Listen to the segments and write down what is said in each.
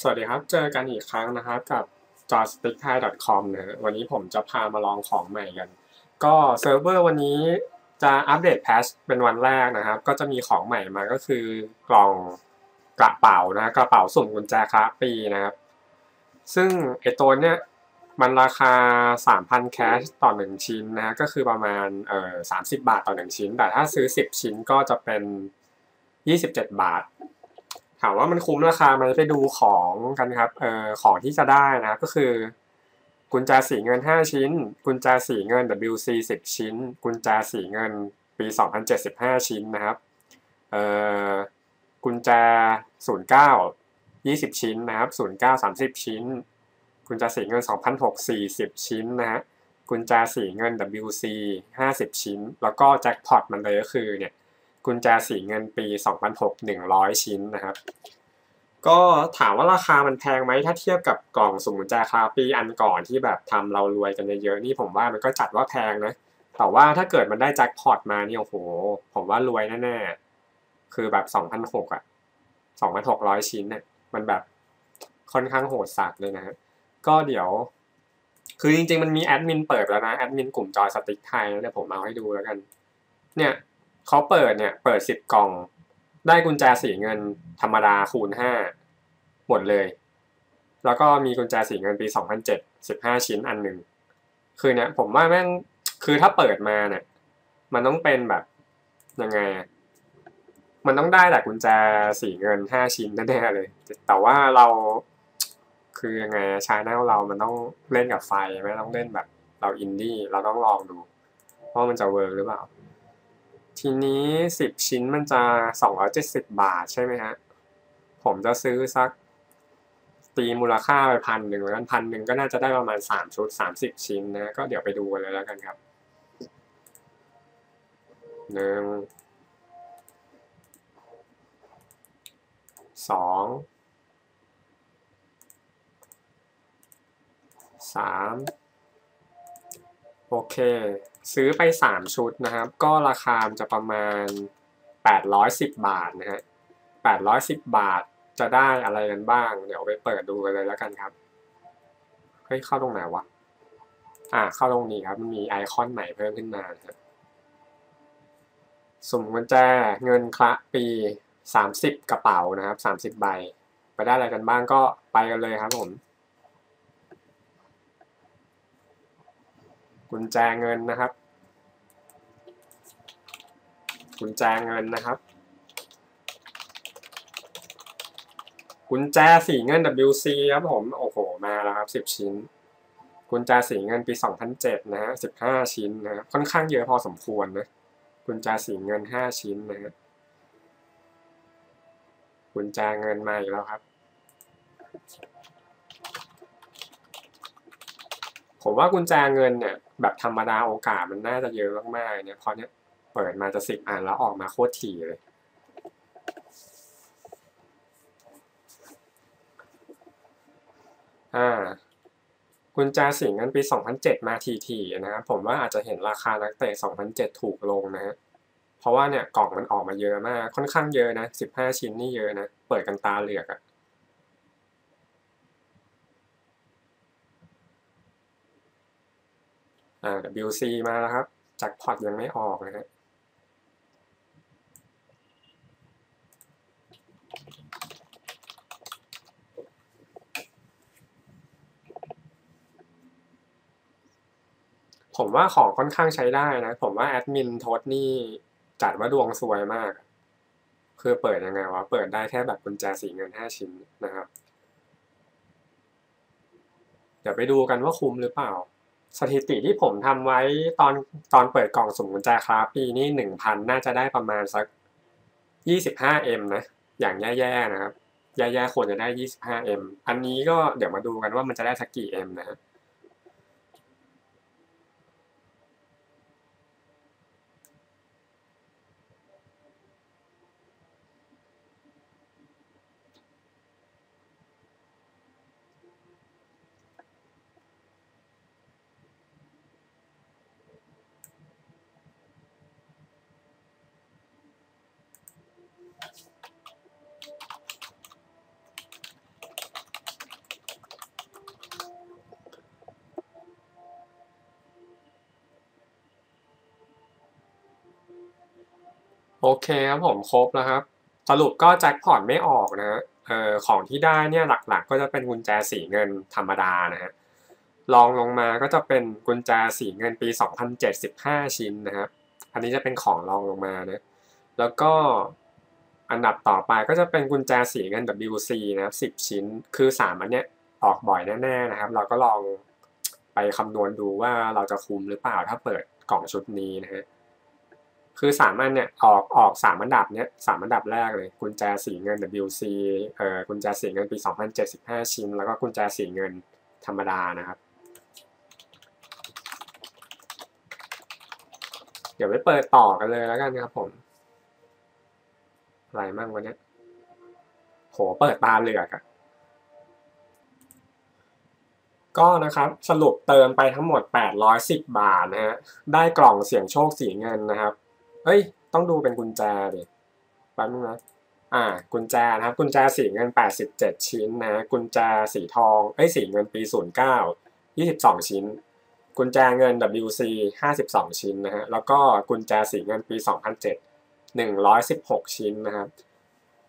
สวัสดีครับ เจอกันอีกครั้งนะครับกับ j o s t i c k t h a i c o m นะวันนี้ผมจะพามาลองของใหม่กัน ก็เซิร์ฟเวอร์วันนี้จะอัปเดตแพชเป็นวันแรกนะครับ ก็จะมีของใหม่มาก็คือกล่องกระเป๋านะกระเป๋าสุ่มกุญแจคลาปีนะครับ ซึ่งไอตัวเนี้ยมันราคา 3,000 แคชต่อ 1 ชิ้นนะ ก็คือประมาณเอ่อ30 บาทต่อ 1 ชิ้น แต่ถ้าซื้อ 10 ชิ้นก็จะเป็น 27 บาท ถามว่ามันคุ้มราคาไหมไปดูของกันครับเอ่อของที่จะได้นะก็คือ กุญแจสีเงิน 5 ชิ้น กุญแจสีเงิน WC 10 ชิ้น กุญแจสีเงินปี 2075 ชิ้นนะครับเอ่อกุญแจ 09 20 ชิ้นนะครับ 09 30 ชิ้น กุญแจสีเงิน 2006 40 ชิ้นนะฮะกุญแจสีเงิน WC 50 ชิ้น แล้วก็แจ็คพอตมันเลยก็คือเนี่ย กุญแจสีเงินปี 2006 100 ชิ้นนะครับ ก็ถามว่าราคามันแพงไหมถ้าเทียบกับกล่องสุ่มกุญแจคาปีอันก่อนที่แบบทำเรารวยกันเยอะๆนี่ผมว่ามันก็จัดว่าแพงนะ แต่ว่าถ้าเกิดมันได้แจ็คพอตมานี่โอ้โห ผมว่ารวยแน่ๆ คือแบบ2,006อะ2,600 ชิ้นเนี่ยมันแบบค่อนข้างโหดสัตว์เลยนะฮะก็เดี๋ยว คือจริงๆ มันมีแอดมินเปิดแล้วนะ แอดมินกลุ่มจอยสติ๊กไทยเดี๋ยวผมเอาให้ดูแล้วกัน เนี่ย เขาเปิดเนี่ยเปิดสิบกล่อง ได้กุญแจสีเงินธรรมดาคูณห้าหมดเลย แล้วก็มีกุญแจสีเงินปีสองพันเจ็ดสิบห้าชิ้นอันหนึ่งคือเนี่ยผมว่าแม่งคือถ้าเปิดมาเนี่ยมันต้องเป็นแบบยังไงมันต้องได้แต่กุญแจสีเงินห้าชิ้นแน่ๆเลย แต่ว่าเราคือยังไงชาแนลเรามันต้องเล่นกับไฟไม่ต้องเล่นแบบเราอินดี้เราต้องลองดูว่ามันจะเวิร์กหรือเปล่า ทีนี้สิบชิ้นมันจะสองร้อยเจ็ดสิบบาทใช่ไหมฮะ ผมจะซื้อสัก ตีมูลค่าไปพันหนึ่งแล้วกันพันหนึ่งก็น่าจะได้ประมาณสามชุดสามสิบชิ้นนะ ก็เดี๋ยวไปดูกันเลยแล้วกันครับหนึ่งสองสาม โอเค ซื้อไปสามชุดนะครับ ก็ราคาจะประมาณแปดร้อยสิบบาทนะฮะแปดร้อยสิบบาทจะได้อะไรกันบ้าง เดี๋ยวไปเปิดดูกันเลยแล้วกันครับ เฮ้ย เข้าตรงไหนวะ อ่า เข้าตรงนี้ครับ มันมีไอคอนใหม่เพิ่มขึ้นมาครับสมกุญแจเงินคละปีสามสิบกระเป๋านะครับสามสิบใบ ไปได้อะไรกันบ้างก็ไปกันเลยครับผม กุญแจเงินนะครับ กุญแจเงินนะครับ กุญแจสีเงิน WC ครับผม โอ้โห มาแล้วครับ 10 ชิ้น กุญแจสีเงินปี 2007 นะฮะ 15 ชิ้นนะ ค่อนข้างเยอะพอสมควรนะ กุญแจสีเงิน 5 ชิ้นนะฮะ กุญแจเงินมาอีกแล้วครับ ผมว่ากุญแจเงินเนี่ยแบบธรรมดาโอกาสมันน่าจะเยอะมากๆเนี่ยเพราะเนี่ยเปิดมาจะสิบอันแล้วออกมาโคตรถี่เลย อ่ากุญแจสีเงินปี 2007 มาทีๆนะครับผมว่าอาจจะเห็นราคานักเตะ 2007 ถูกลงนะฮะเพราะว่าเนี่ยกล่องมันออกมาเยอะมากค่อนข้างเยอะนะ 15 ชิ้นนี่เยอะนะ เปิดกันตาเหลือกอะ อ่า WC มาแล้วครับจ็คพอตยังไม่ออกนะฮะผมว่าของค่อนข้างใช้ได้นะ ผมว่าแอดมินทศนี่จัดว่าดวงซวยมาก คือเปิดยังไงวะ เปิดได้แค่แบบกุญแจสีเงินห้าชิ้นนะครับ เดี๋ยวไปดูกันว่าคุ้มหรือเปล่า สถิติที่ผมทำไว้ตอนตอนเปิดกล่องสุ่มกุญแจคราฟปีนี้หนึ่งพันน่าจะได้ประมาณสักยี่สิบห้าเอ็มนะ อย่างแย่ๆนะครับ แย่ๆควรจะได้ยี่สิบห้าเอ็มอันนี้ก็เดี๋ยวมาดูกันว่ามันจะได้สักกี่เอ็มนะ โอเคครับผมครบแล้วครับ สรุปก็แจ็คพอตไม่ออกนะ เอ่อของที่ได้เนี่ยหลักๆ ก็จะเป็นกุญแจสีเงินธรรมดานะฮะลองลงมาก็จะเป็นกุญแจสีเงินปี 2075 ชิ้นนะครับ อันนี้จะเป็นของรองลงมานะ แล้วก็อันดับต่อไปก็จะเป็นกุญแจสีเงิน WC นะครับ10 ชิ้น คือ 3 อันเนี้ยออกบ่อยแน่ๆนะครับ เราก็ลองไปคำนวณดูว่าเราจะคุมหรือเปล่าถ้าเปิดกล่องชุดนี้นะฮะ คือสามอันเนี่ยออกออกสามอันดับเนี้ยสามอันดับแรกเลย กุญแจสีเงิน WC เอ่อกุญแจสีเงินปี 2075 ชิ้น แล้วก็กุญแจสีเงินธรรมดานะครับ เดี๋ยวไปเปิดต่อกันเลยแล้วกันครับผม อะไรมั่งวันนี้โหเปิดตาเหลือกอะก็นะครับสรุปเติมไปทั้งหมด 810 บาทนะฮะ ได้กล่องเสียงโชคสีเงินนะครับ เฮ้ย ต้องดูเป็นกุญแจดิแป๊บนึงนะ อ่า กุญแจนะครับ กุญแจสีเงิน 87 ชิ้นนะ กุญแจสีทอง เอ้ย สีเงินปี 09 22 ชิ้น กุญแจเงิน WC 52 ชิ้นนะฮะ แล้วก็กุญแจสีเงินปี 2007 116 ชิ้นนะครับ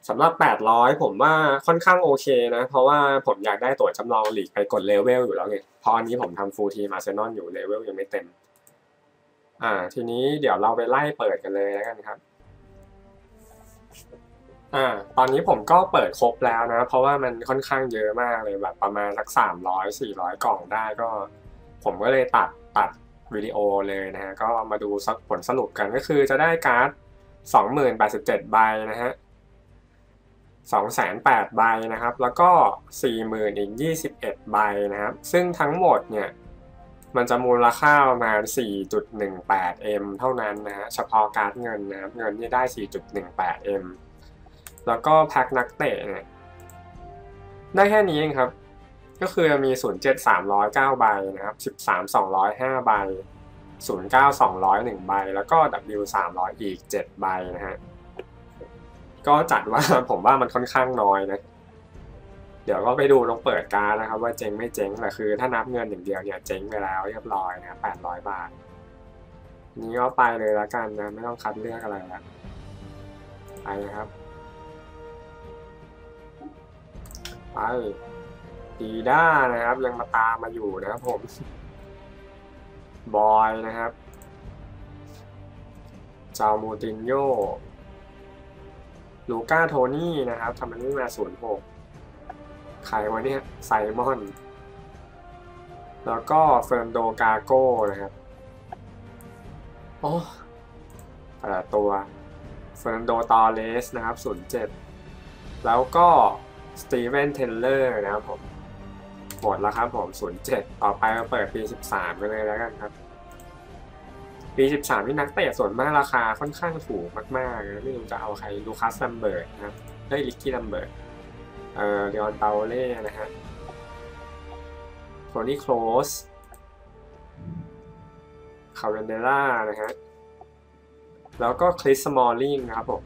สำหรับ 800 ผมว่าค่อนข้างโอเคนะ เพราะว่าผมอยากได้ตั๋วจำลองหลีกไปกดเลเวลอยู่แล้วไงเพราะอันนี้ผมทำฟูลทีมาเซนอนอยู่เลเวลยังไม่เต็ม อ่า ทีนี้เดี๋ยวเราไปไล่เปิดกันเลยแล้วกันครับ อ่า ตอนนี้ผมก็เปิดครบแล้วนะ เพราะว่ามันค่อนข้างเยอะมากเลยแบบประมาณสัก300 400กล่องได้ก็ ผมก็เลยตัดตัดวิดีโอเลยนะฮะ ก็มาดูผลสรุปกันก็คือจะได้การ์ด2087ใบนะฮะ2 0 0 0 0ใบนะครับ แล้วก็ 40,000อีก21 ใบนะครับ ซึ่งทั้งหมดเนี่ย มันจะมูลค่าประมาณ 4.18m เท่านั้นนะฮะ เฉพาะการ์ดเงินนะเงินที่ได้ 4.18m แล้วก็แพ็คนักเตะเนี่ยได้แค่นี้เองครับ ก็คือมี 07 309 ใบนะครับ 13 205 ใบ 09 201 ใบ แล้วก็ W 300 อีก 7 ใบนะฮะ ก็จัดว่าผมว่ามันค่อนข้างน้อยนะ เดี๋ยวก็ไปดูลงเปิดการนะครับ ว่าเจ๊งไม่เจ๊งแต่คือ ถ้านับเงินอย่างเดียวเนี่ยเจ๊งไปแล้วเรียบร้อยนะแปดร้อยบาท นี้ก็ไปเลยล้วกันนะไม่ต้องคัดเลือกอะไรล้วไปนะครับไปดีด้านะครับ ยังมาตามมาอยู่นะครับผมบอยนะครับจามูตินโยลูก้าโทนี่นะครับทำไมไม่มาศูนย์หก ใครวะเนี่ยไซมอน แล้วก็เฟิร์นโดกาโก้นะครับ โอ้แต่ตัว เฟิร์นโดตอเลสนะครับศูนย์เจ็ดแล้วก็สตีเวนเทนเลอร์นะครับผมหมดแล้วครับผมศูนย์เจ็ดต่อไปมาเปิดปีสิบสามกันเลยแล้วกันครับ ปี13ที่นักเตะส่วนมากราคาค่อนข้างถูกมากๆนะไม่รู้จะเอาใครลูคัสลัมเบิร์ดนะครับได้ลิกกี้ลัมเบิร์ด เอ่อเดออนเตาเล่นะฮะโทนี่โคลสคาเวนเดล่านะฮะ แล้วก็คริสมอลลิงครับผม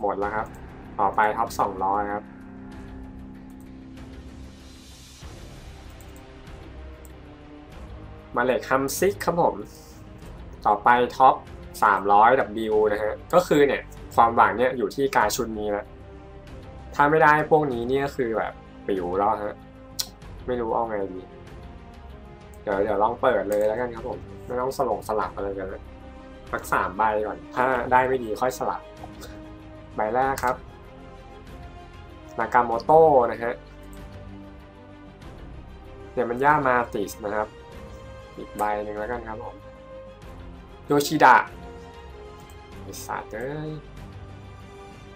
หมดแล้วครับ ต่อไปท็อป200 ครับ มาเล็กฮัมซิกครับผม ต่อไปท็อป300 W นะฮะ ก็คือเนี่ย ความหวังเนี่ยอยู่ที่การชุดนี้แล้ว ถ้าไม่ได้พวกนี้เนี่ยคือแบบปิวแล้วฮะ ไม่รู้เอาไงดี เดี๋ยวเดี๋ยวลองเปิดเลยแล้วกันครับผม ไม่ต้องสลงสลับอะไรกันเลยสักสามใบก่อน ถ้าได้ไม่ดีค่อยสลับ ใบแรกครับ นากาโมโต้นะฮะเนี่ยมันย่ามาติสนะครับ อีกใบหนึ่งแล้วกันครับผมโยชิดะไอสัตว์เอ้ย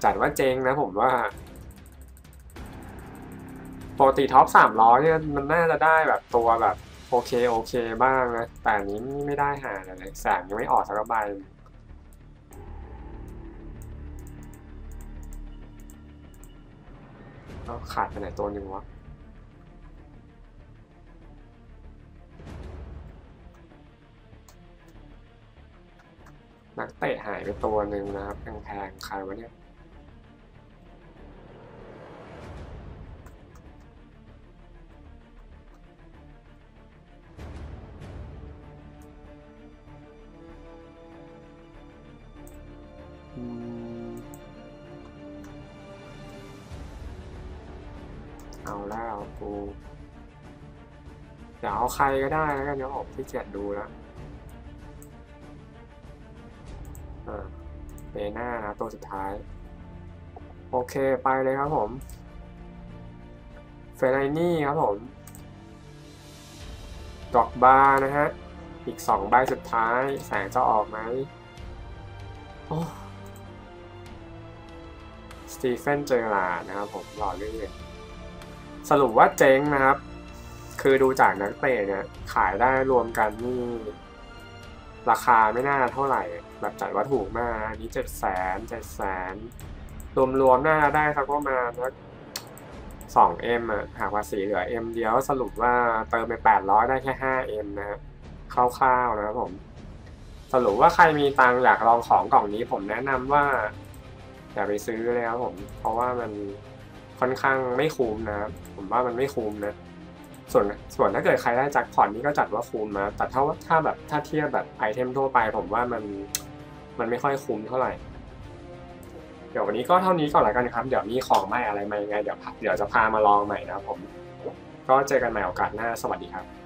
จัดว่าเจงนะผมว่า ปกติท็อปสามร้อยเนี่ยมันน่าจะได้แบบตัวแบบโอเคโอเคบ้างนะ แต่นนี้ไม่ได้หาเลยแสงยังไม่ออกสักใบแล้วขาดไปไหนตัวหนึ่งวะนักเตะหายไปตัวหนึ่งนะครับแพงๆใครวะเนี่ย เอาแล้วกูเดี๋เอาใครก็ได้แล้วกันเดี๋ยวอกที่เกียจดูแล้วเบน่านะตัวสุดท้าย โอเคไปเลยครับผม เฟรนนี่ครับผม ดอกบานะฮะ อีกสองใบสุดท้ายแสงจะออกไหมโอ้ สตีเฟนเจอร์ลานะครับผมหล่อเรื่อยสรุปว่าเจ๊งนะครับ คือดูจากนักเตะเนี่ยขายได้รวมกันนี่ราคาไม่น่าเท่าไหร่แบบจัดว่าถูกมาก นี้เจ็ดแสนเจ็ดแสนรวมๆน่าได้สักประมาณสักสองเอ็มอะหากภาษีเหลือเอ็มเดียวสรุปว่าเติมไปแปดร้อยได้แค่ห้าเอ็มนะฮะคร่าวๆนะครับผม สรุปว่าใครมีตังอยากลองของกล่องนี้ผมแนะนำว่า อย่าไปซื้อเลยครับผม เพราะว่ามันค่อนข้างไม่คุ้มนะผมว่ามันไม่คุ้มนะ ส่วนส่วนถ้าเกิดใครได้จากพอร์ตนี้ก็จัดว่าคุ้มนะแต่ถ้าว่าถ้าแบบถ้าเทียบแบบไอเทมทั่วไปผมว่ามันมันไม่ค่อยคุ้มเท่าไหร่เดี๋ยววันนี้ก็เท่านี้ก่อนละกันครับ เดี๋ยวมีของใหม่อะไรมายังไงเดี๋ยวเดี๋ยวจะพามาลองใหม่นะครับผม ก็เจอกันใหม่โอกาสหน้า สวัสดีครับ